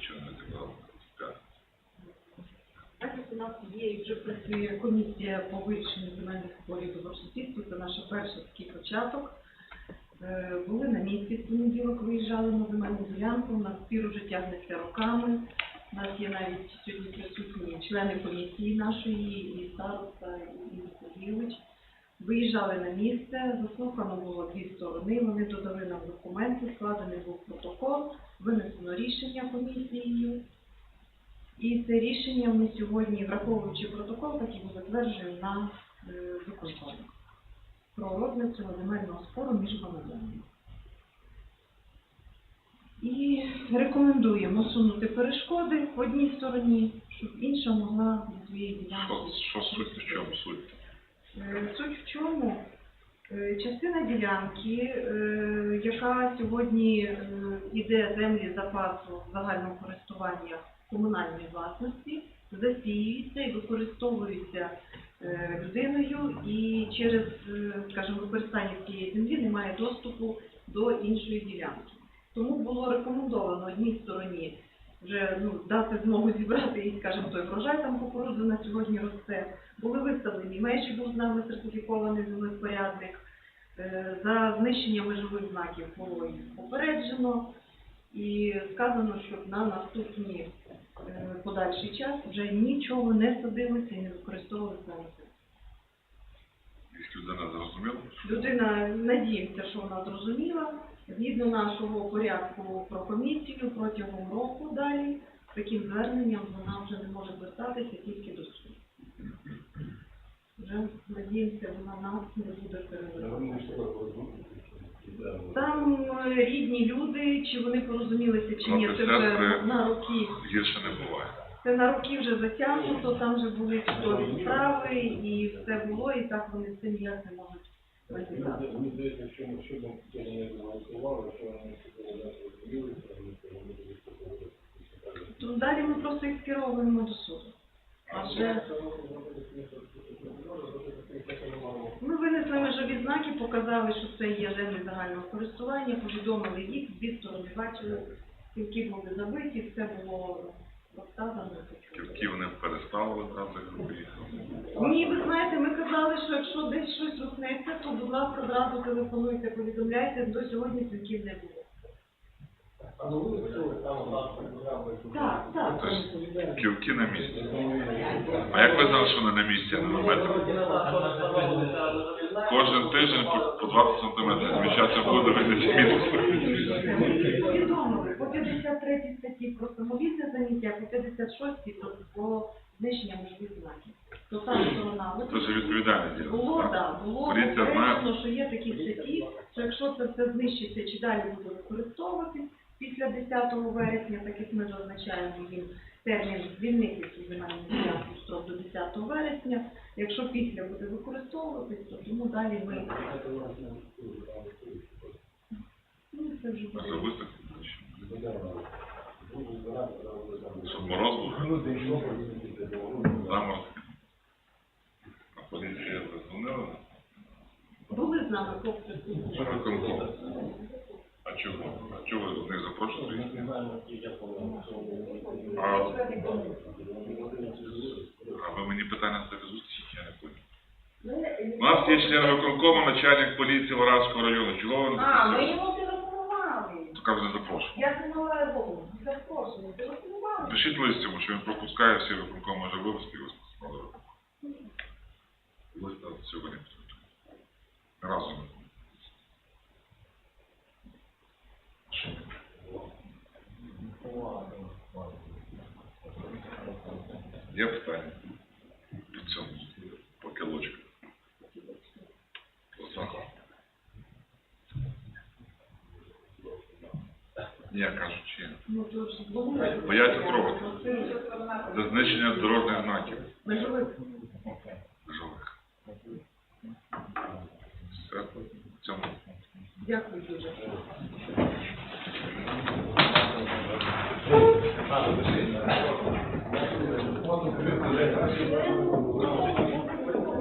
чи не зібрали? Так. Також у нас є вже працює комісія по вирішенню земельних спорів добросусідства. Це наш перший такий початок. Е, Були на місці в понеділок, виїжджали на земельну ділянку. У нас спір уже тягнеться роками. У нас є навіть сьогодні присутні члени комісії нашої, і староста, і Сергійович. Виїжджали на місце, заслухано було дві сторони, вони додали нам документи, складений був протокол, винесено рішення комісією. І це рішення ми сьогодні, враховуючи протокол, так і затверджуємо на е, виконкомі про розгляд цього земельного спору між громадянами. І рекомендуємо усунути перешкоди в одній стороні, щоб інша могла до своєї ділянки. Що, що суть, в чому суть? Е, Суть в чому? Е, Частина ділянки, е, яка сьогодні йде землі запасу загального користування комунальної власності, засіюється і використовується людиною і через, скажімо, використання цієї землі немає доступу до іншої ділянки. Тому було рекомендовано одній стороні вже ну, дати змогу зібрати і, скажімо, той врожай там кукурудзи на сьогодні росте. Були виставлені межі, був з нами сертифікований землепорядник. Е, За знищення межових знаків було їх попереджено і сказано, щоб на наступні е, подальший час вже нічого не садилося і не використовувалося на це. Людина зрозуміла, Людина надіється, що вона зрозуміла. Згідно нашого порядку про комісію протягом року далі таким зверненням вона вже не може звертатися тільки до суду. Вже надіємося, вона нас не буде перевіряти. Там е, рідні люди, чи вони порозумілися, чи ні, це вже на роки. гірше не буває. Це на роки вже затягнуто, там вже були судові справи, і все було, і так вони з цим ніяк не можуть. Мені здається, що ми цього не голосували, що вони не зрозуміли, що вони цього не виступили. То далі ми просто їх скеровуємо до суду. А вже ми винесли межові знаки, показали, що це є землі загального користування, повідомили їх, дві сторони бачили, скільки були забиті, все було розказано. Ківки вони перестали вибрати групі. Ні, ви знаєте, ми казали, що якщо десь щось руснеться, то, будь ласка, одразу телефонуйте, повідомляйте, до сьогодні дзвінків не було. А ну ви чули, там у нас програми. Так, так. Тобто ківки на місці. А як ви знали, що вони на місці, а не на метр? Кожен тиждень по, по 20 сантиметрів зміщатися буде вийти місяць. По 53 статті про самовільне заняття, по 56 про, про знищення межових знаків. То та сторона Це ж відповідальне діло. було, так? да, було Поліція знає. попереджено, що є такі статті, що якщо це все знищиться чи далі буде використовуватись після 10 вересня, так як ми зазначаємо їм термін звільнити цю земельну ділянку строк до 10 вересня, якщо після буде використовуватись, то тому далі ми ну, це вже буде. Особисто. Щоб мороз був, заморозки. А поліція задзвонила? Були з нами хлопці. А чого? А чого ви не запрошуєте? А, а ви мені питання задаєте зустрічі, я не понял. У нас є член виконкому, начальник поліції Варавського району. Чого ви не А, ми запрошуєте? йому телефонували. Така ви не запрошуєте. Я думала, ну, запрошую, телефонували. Пишіть лист йому, що він пропускає всі виконком може вивезти і. Листа цього не підготує. Разом. Що? Є питання? По цьому. По кілочку. По сахару. Ні, я кажу, чи є. Ну. Бояться трогати. Це знищення дорожніх знаків. Межових. Все. В цьому. Дякую дуже.